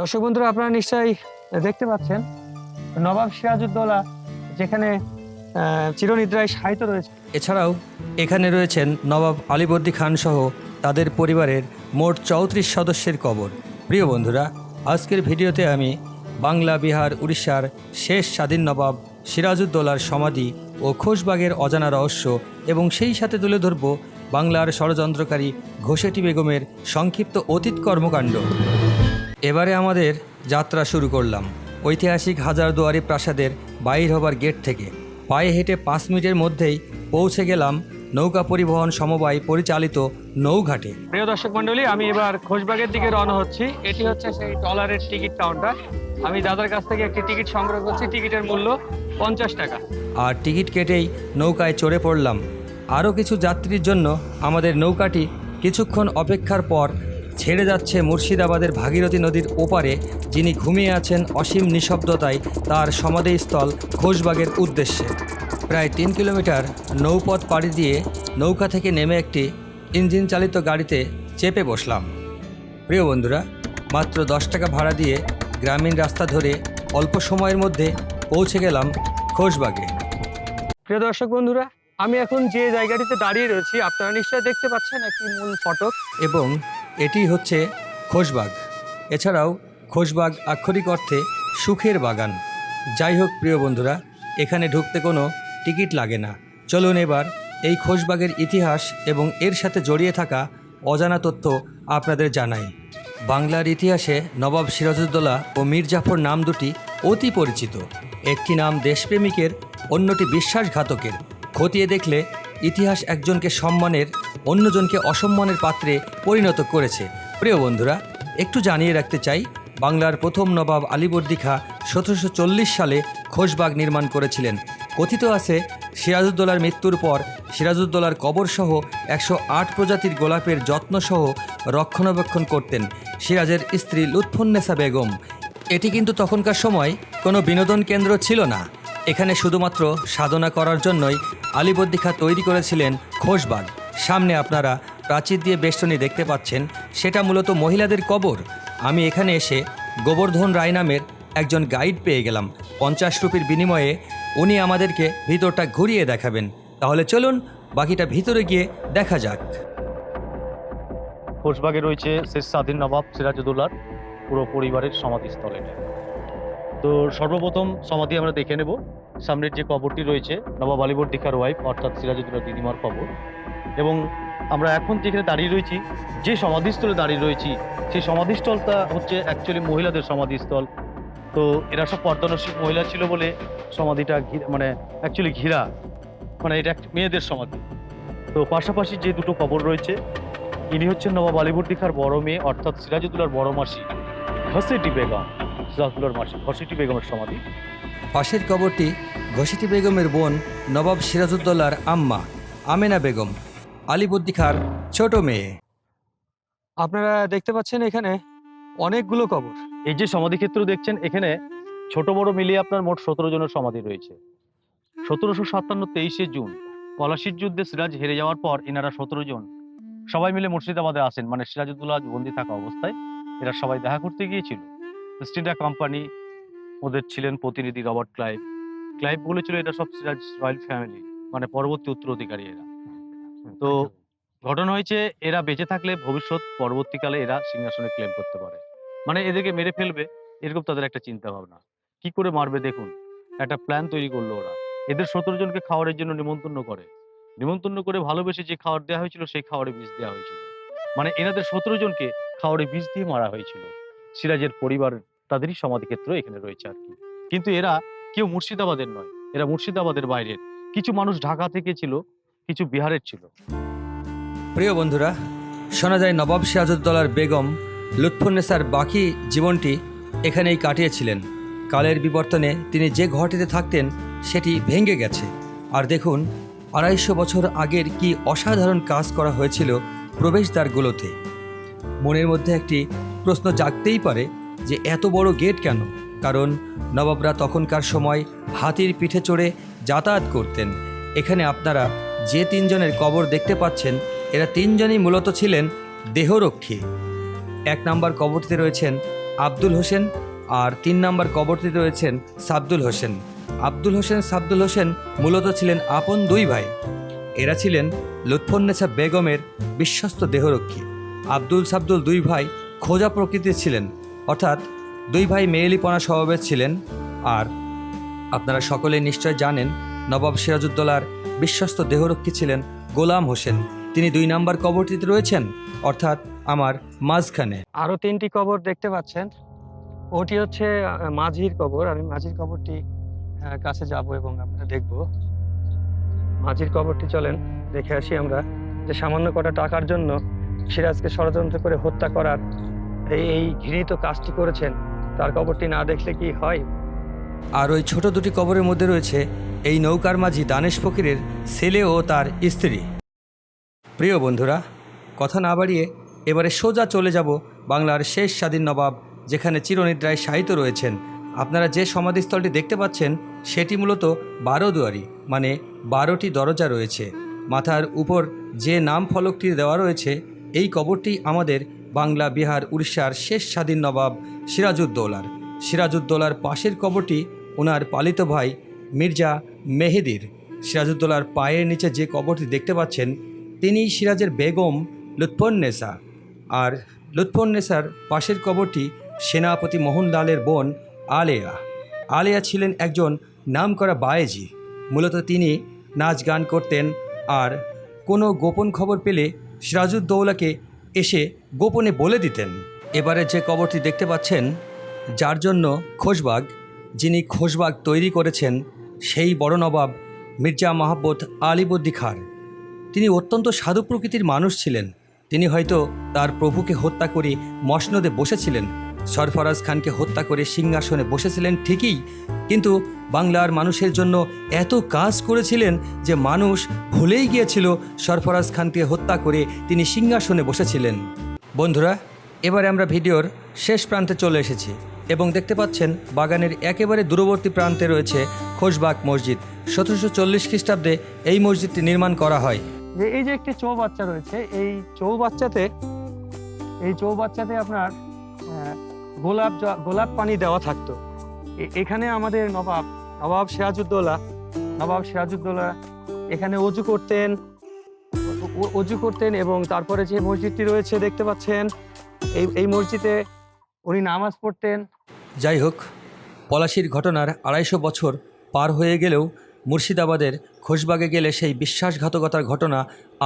দর্শক বন্ধুরা, আপনারা নিশ্চয়ই দেখতে পাচ্ছেন, নবাব সিরাজউদ্দৌলা যেখানে চিরনিদ্রায় শায়িত রয়েছে এছাড়াও এখানে রয়েছেন নবাব আলীবর্দী খান সহ তাদের পরিবারের মোট চৌত্রিশ সদস্যের কবর। প্রিয় বন্ধুরা, আজকের ভিডিওতে আমি বাংলা, বিহার, উড়িষ্যার শেষ স্বাধীন নবাব সিরাজউদ্দৌলার সমাধি ও খোশবাগের অজানা রহস্য এবং সেই সাথে তুলে ধরব বাংলার ষড়যন্ত্রকারী ঘোষেটি বেগমের সংক্ষিপ্ত অতীত কর্মকাণ্ড। এবারে আমাদের যাত্রা শুরু করলাম। ঐতিহাসিক হাজারদুয়ারি প্রাসাদের বাইর হবার গেট থেকে। পায়ে হেঁটে পাঁচ মিনিটের মধ্যেই পৌঁছে গেলাম নৌকা পরিবহন সমবায় পরিচালিত নৌঘাটে। প্রিয় দর্শক মণ্ডলী আমি এবার খোশবাগের দিকে রওনা হচ্ছি। এটি হচ্ছে সেই টলারের টিকিট কাউন্টার। আমি দাদার কাছ থেকে একটি টিকিট সংগ্রহ করছি। টিকিটের মূল্য পঞ্চাশ টাকা। আর টিকিট কেটেই নৌকায় চড়ে পড়লাম। আরও কিছু যাত্রীর জন্য আমাদের নৌকাটি কিছুক্ষণ অপেক্ষার পর ছেড়ে যাচ্ছে মুর্শিদাবাদের ভাগীরথী নদীর ওপারে যিনি ঘুমিয়ে আছেন অসীম নিঃশব্দতায় তার সমাধিস্থল খোশবাগের উদ্দেশ্যে। প্রায় তিন কিলোমিটার নৌপথ পাড়ি দিয়ে নৌকা থেকে নেমে একটি ইঞ্জিন চালিত গাড়িতে চেপে বসলাম। প্রিয় বন্ধুরা মাত্র দশ টাকা ভাড়া দিয়ে গ্রামীণ রাস্তা ধরে অল্প সময়ের মধ্যে পৌঁছে গেলাম খোশবাগে প্রিয় দর্শক বন্ধুরা আমি এখন যে জায়গাটিতে দাঁড়িয়ে রয়েছি আপনারা নিশ্চয়ই দেখতে পাচ্ছেন একটি মূল ফটক। এবং এটি হচ্ছে খোশবাগ। এছাড়াও খোশবাগ আক্ষরিক অর্থে সুখের বাগান। যাই হোক, প্রিয় বন্ধুরা, এখানে ঢুকতে কোনো টিকিট লাগে না। চলুন এবার এই খোশবাগের ইতিহাস এবং এর সাথে জড়িয়ে থাকা অজানা তথ্য আপনাদের জানাই। বাংলার ইতিহাসে নবাব সিরাজউদ্দৌলা ও মীর জাফর নাম দুটি অতি পরিচিত। একটি নাম দেশপ্রেমিকের, অন্যটি বিশ্বাসঘাতকের। খতিয়ে দেখলে ইতিহাস একজনকে সম্মানের, অন্যজনকে অসম্মানের পাত্রে পরিণত করেছে। প্রিয় বন্ধুরা, একটু জানিয়ে রাখতে চাই, বাংলার প্রথম নবাব আলীবর্দী খাঁ সতেরোশো সালে খোশবাগ নির্মাণ করেছিলেন। কথিত আছে, সিরাজউদ্দৌলার মৃত্যুর পর সিরাজউদ্দৌলার কবরসহ একশো আট প্রজাতির গোলাপের যত্নসহ রক্ষণাবেক্ষণ করতেন সিরাজের স্ত্রী লুৎফুন্নেসা বেগম। এটি কিন্তু তখনকার সময় কোনো বিনোদন কেন্দ্র ছিল না। এখানে শুধুমাত্র সাধনা করার জন্যই আলীবর্দী খাঁ তৈরি করেছিলেন খোশবাগ। সামনে আপনারা প্রাচীর দিয়ে বেষ্টনী দেখতে পাচ্ছেন, সেটা মূলত মহিলাদের কবর। আমি এখানে এসে গোবর্ধন রায় নামের একজন গাইড পেয়ে গেলাম। পঞ্চাশ রুপির বিনিময়ে উনি আমাদেরকে ভিতরটা ঘুরিয়ে দেখাবেন। তাহলে চলুন, বাকিটা ভিতরে গিয়ে দেখা যাক। খোশবাগে রয়েছে শেষ স্বাধীন নবাব সিরাজউদ্দৌলার পুরো পরিবারের সমাধিস্থল এটা। তো সর্বপ্রথম সমাধি আমরা দেখে নেব। সামনের যে কবরটি রয়েছে, নবাব আলীবর্দিকার ওয়াইফ অর্থাৎ সিরাজউদ্দৌলার দিদিমার কবর। এবং আমরা এখন যেখানে দাঁড়িয়ে রয়েছি, যে সমাধিস্থলে দাঁড়িয়ে রয়েছি, সেই সমাধিস্থলটা হচ্ছে অ্যাকচুয়ালি মহিলাদের সমাধিস্থল। তো এরা সব পর্দানসী মহিলা ছিল বলে সমাধিটা মানে অ্যাকচুয়ালি ঘিরা। মানে এটা মেয়েদের সমাধি। তো পাশাপাশি যে দুটো কবর রয়েছে, ইনি হচ্ছেন নবাব আলীবর্দী খাঁর বড় মেয়ে, অর্থাৎ সিরাজউদ্দৌলার বড় মাসি ঘসেটি বেগম। সিরাজউদ্দৌলার মাসি ঘসেটি বেগমের সমাধি। পাশের কবরটি ঘসিটি বেগমের বোন নবাব সিরাজউদ্দৌলার আম্মা আমেনা বেগম আলীবর্দী খাঁর ছোট মেয়ে। আপনারা দেখতে পাচ্ছেন এখানে অনেকগুলো কবর। এই যে সমাধিক্ষেত্র দেখছেন এখানে ছোট বড় মিলিয়ে আপনার মোট সতেরো জনের সমাধি রয়েছে। সতেরোশো সাতান্ন তেইশে জুন পলাশির যুদ্ধে সিরাজ হেরে যাওয়ার পর এনারা সতেরো জন সবাই মিলে মুর্শিদাবাদে আসেন। মানে সিরাজউদ্দৌলা বন্দি থাকা অবস্থায় এরা সবাই দেখা করতে গিয়েছিল। ইস্ট ইন্ডিয়া কোম্পানি ওদের ছিলেন প্রতিনিধি রবার্ট ক্লাইভ। ক্লাইভ বলেছিল এটা সব সিরাজ রয়্যাল ফ্যামিলি মানে পরবর্তী উত্তরাধিকারী এরা। তো ঘটনা হয়েছে, এরা বেঁচে থাকলে ভবিষ্যৎ পরবর্তীকালে এরা সিংহাসনে ক্লেম করতে পারে। মানে এদেরকে মেরে ফেলবে, এরকম তাদের একটা চিন্তা ভাবনা কি করে মারবে দেখুন, একটা প্ল্যান তৈরি করল ওরা। এদের সতেরো জনকে খাওয়ারের জন্য নিমন্ত্রণ করে। নিমন্ত্রণ করে ভালোবেসে যে খাবার দেওয়া হয়েছিল, সেই খাবারে বিষ দেওয়া হয়েছিল। মানে এনাদের সতেরো জনকে খাবারে বিষ দিয়ে মারা হয়েছিল। সিরাজের পরিবার তাদেরই সমাধিক্ষেত্র এখানে রয়েছে আর কি। কিন্তু এরা কেউ মুর্শিদাবাদের নয়, এরা মুর্শিদাবাদের বাইরের। কিছু মানুষ ঢাকা থেকে ছিল, কিছু বিহারের ছিল। প্রিয় বন্ধুরা, শোনা যায় নবাব সিরাজউদ্দৌলার বেগম লুৎফুন্নেসার বাকি জীবনটি এখানেই কাটিয়েছিলেন। কালের বিবর্তনে তিনি যে ঘরটিতে থাকতেন, সেটি ভেঙে গেছে। আর দেখুন, আড়াইশো বছর আগের কি অসাধারণ কাজ করা হয়েছিল প্রবেশদ্বারগুলোতে। মনের মধ্যে একটি প্রশ্ন জাগতেই পারে যে এত বড় গেট কেন? কারণ নবাবরা তখনকার সময় হাতির পিঠে চড়ে যাতায়াত করতেন। এখানে আপনারা যে তিনজনের কবর দেখতে পাচ্ছেন, এরা তিনজনই মূলত ছিলেন দেহরক্ষী। এক নাম্বার কবরটিতে রয়েছেন আব্দুল হোসেন আর তিন নম্বর কবরটিতে রয়েছেন সাবদুল হোসেন। আব্দুল হোসেন, সাবদুল হোসেন মূলত ছিলেন আপন দুই ভাই। এরা ছিলেন লুৎফন্নেছা বেগমের বিশ্বস্ত দেহরক্ষী। আব্দুল সাবদুল দুই ভাই খোঁজা প্রকৃতির ছিলেন। অর্থাৎ দুই ভাই মেয়েলিপনা স্বভাবের ছিলেন আর আপনারা সকলে নিশ্চয় জানেন নবাব সিরাজউদ্দৌলার বিশ্বস্ত দেহরক্ষী ছিলেন গোলাম হোসেন। তিনি দুই নাম্বার কবরটিতে রয়েছেন, অর্থাৎ আমার মাঝখানে। আরও তিনটি কবর দেখতে পাচ্ছেন। ওটি হচ্ছে মাঝির কবর। আমি মাঝির কবরটি কাছে যাব এবং আমরা দেখব। মাঝির কবরটি চলেন, দেখে আসি আমরা যে সামান্য কটা টাকার জন্য সিরাজকে ষড়যন্ত্র করে হত্যা করার এই ঘৃণিত কাজটি করেছেন, তার কবরটি না দেখলে কি হয়? আর ওই ছোট দুটি কবরের মধ্যে রয়েছে এই নৌকার মাঝি দানেশ ফকিরের ছেলে ও তার স্ত্রী। প্রিয় বন্ধুরা, কথা না বাড়িয়ে এবারে সোজা চলে যাব বাংলার শেষ স্বাধীন নবাব, যেখানে চিরনিদ্রায় শায়িত রয়েছেন। আপনারা যে সমাধিস্থলটি দেখতে পাচ্ছেন, সেটি মূলত বারো দুয়ারি মানে বারোটি দরজা রয়েছে। মাথার উপর যে নাম ফলকটি দেওয়া রয়েছে, এই কবরটি আমাদের বাংলা, বিহার, উড়িষ্যার শেষ স্বাধীন নবাব সিরাজউদ্দৌলার। সিরাজউদ্দৌলার পাশের কবরটি ওনার পালিত ভাই মির্জা মেহেদির। সিরাজউদ্দৌলার পায়ের নিচে যে কবরটি দেখতে পাচ্ছেন তিনি সিরাজের বেগম লুৎফন্নেসা আর লুৎফন্নেসার পাশের কবরটি সেনাপতি মোহনলালের বোন আলেয়া। আলেয়া ছিলেন একজন নামকরা বায়েজি। মূলত তিনি নাচ গান করতেন আর কোনো গোপন খবর পেলে সিরাজউদ্দৌলাকে এসে গোপনে বলে দিতেন। এবারে যে কবরটি দেখতে পাচ্ছেন, যার জন্য খোশবাগ, যিনি খোশবাগ তৈরি করেছেন, সেই বড় নবাব মির্জা মাহবুদ আলিবদ্দি খার তিনি অত্যন্ত সাধু প্রকৃতির মানুষ ছিলেন। তিনি হয়তো তার প্রভুকে হত্যা করে মসনদে বসেছিলেন। সরফরাজ খানকে হত্যা করে সিংহাসনে বসেছিলেন ঠিকই, কিন্তু বাংলার মানুষের জন্য এত কাজ করেছিলেন যে মানুষ ভুলেই গিয়েছিল সরফরাজ খানকে হত্যা করে তিনি সিংহাসনে বসেছিলেন। বন্ধুরা, এবারে আমরা ভিডিওর শেষ প্রান্তে চলে এসেছি এবং দেখতে পাচ্ছেন বাগানের একেবারে দূরবর্তী প্রান্তে রয়েছে খোশবাগ মসজিদ। সতেরোশো চল্লিশ খ্রিস্টাব্দে এই মসজিদটি নির্মাণ করা হয়। যে এই যে একটি চৌবাচ্চা রয়েছে, এই চৌবাচ্চাতে এই চৌবাচ্চাতে আপনার গোলাপ গোলাপ পানি দেওয়া থাকতো। এখানে আমাদের নবাব নবাব সিরাজউদ্দৌলা নবাব সিরাজউদ্দৌলা এখানে অজু করতেন অজু করতেন এবং তারপরে যে মসজিদটি রয়েছে দেখতে পাচ্ছেন, এই এই মসজিদে উনি নামাজ পড়তেন। যাই হোক, পলাশির ঘটনার আড়াইশো বছর পার হয়ে গেলেও মুর্শিদাবাদের খোশবাগে গেলে সেই বিশ্বাসঘাতকতার ঘটনা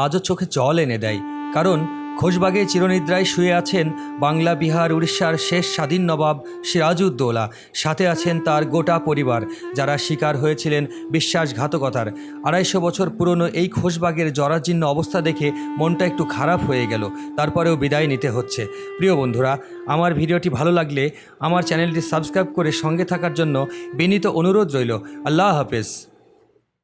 আজও চোখে জল এনে দেয়। কারণ খোশবাগে চিরনিদ্রায় শুয়ে আছেন বাংলা, বিহার, উড়িষ্যার শেষ স্বাধীন নবাব সিরাজউদ্দৌলা সাথে আছেন তার গোটা পরিবার, যারা শিকার হয়েছিলেন বিশ্বাসঘাতকতার। আড়াইশো বছর পুরনো এই খোশবাগের জরাজীর্ণ অবস্থা দেখে মনটা একটু খারাপ হয়ে গেল, তারপরেও বিদায় নিতে হচ্ছে। প্রিয় বন্ধুরা, আমার ভিডিওটি ভালো লাগলে আমার চ্যানেলটি সাবস্ক্রাইব করে সঙ্গে থাকার জন্য বিনীত অনুরোধ রইল। আল্লাহ হাফেজ।